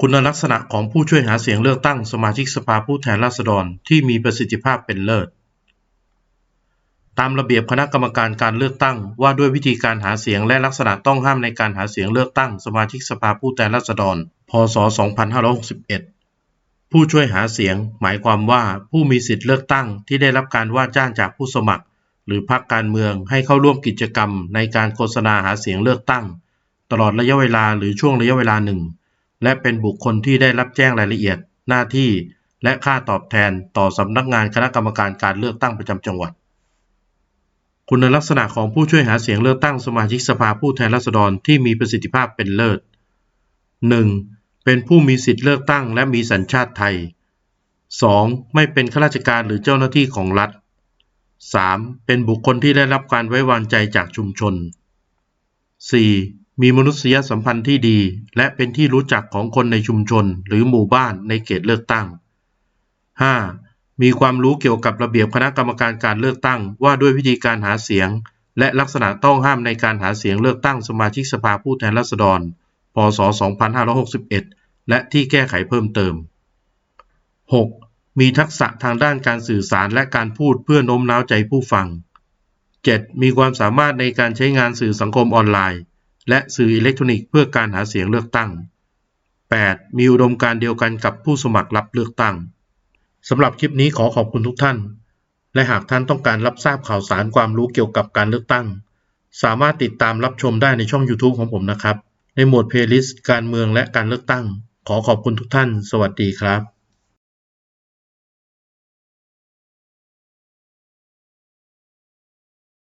คุณลักษณะของผู้ช่วยหาเสียงเลือกตั้งสมาชิกสภาผู้แทนราษฎรที่มีประสิทธิภาพเป็นเลิศ ตามระเบียบคณะกรรมการการเลือกตั้งว่าด้วยวิธีการหาเสียงและลักษณะต้องห้ามในการหาเสียงเลือกตั้งสมาชิกสภาผู้แทนราษฎร พศ 2561 ผู้ช่วยหาเสียง หมายความว่าผู้มีสิทธิเลือกตั้งที่ได้รับการว่าจ้างจากผู้สมัคร หรือพรรคการเมืองให้เข้าร่วมกิจกรรม ในการโฆษณาหาเสียงเลือกตั้ง ตลอดระยะเวลาหรือช่วงระยะเวลาหนึ่ง และเป็นบุคคลที่ได้รับแจ้งรายละเอียด หน้าที่ และค่าตอบแทนต่อสำนักงานคณะกรรมการการเลือกตั้งประจำจังหวัด คุณลักษณะของผู้ช่วยหาเสียงเลือกตั้งสมาชิกสภาผู้แทนราษฎรที่มีประสิทธิภาพเป็นเลิศ 1. เป็นผู้มีสิทธิเลือกตั้งและมีสัญชาติไทย 2. ไม่เป็นข้าราชการหรือเจ้าหน้าที่ของรัฐ 3. เป็นบุคคลที่ได้รับการไว้วางใจจากชุมชน 4. มีมนุษยสัมพันธ์ที่ดี และเป็นที่รู้จักของคนในชุมชน หรือหมู่บ้านในเขตเลือกตั้ง 5. มีความรู้เกี่ยวกับระเบียบคณะกรรมการการเลือกตั้ง ว่าด้วยวิธีการหาเสียง และลักษณะต้องห้ามในการหาเสียงเลือกตั้งสมาชิกสภาผู้แทนราษฎร พศ 2561 และที่แก้ไขเพิ่มเติม 6. มีทักษะทางด้านการสื่อสารและการพูดเพื่อโน้มน้าวใจผู้ฟัง 7. มีความสามารถในการใช้งานสื่อสังคมออนไลน์ และสื่ออิเล็กทรอนิกส์เพื่อการหาเสียงเลือกตั้ง 8. มีอุดมการเดียวกันกับผู้สมัครรับเลือกตั้งสำหรับคลิปนี้ขอขอบคุณทุกท่าน และหากท่านต้องการรับทราบข่าวสารความรู้เกี่ยวกับการเลือกตั้ง สามารถติดตามรับชมได้ในช่อง YouTube ของผมนะครับ ในหมวดเพลย์ลิสต์การเมืองและการเลือกตั้ง ขอขอบคุณทุกท่าน สวัสดีครับ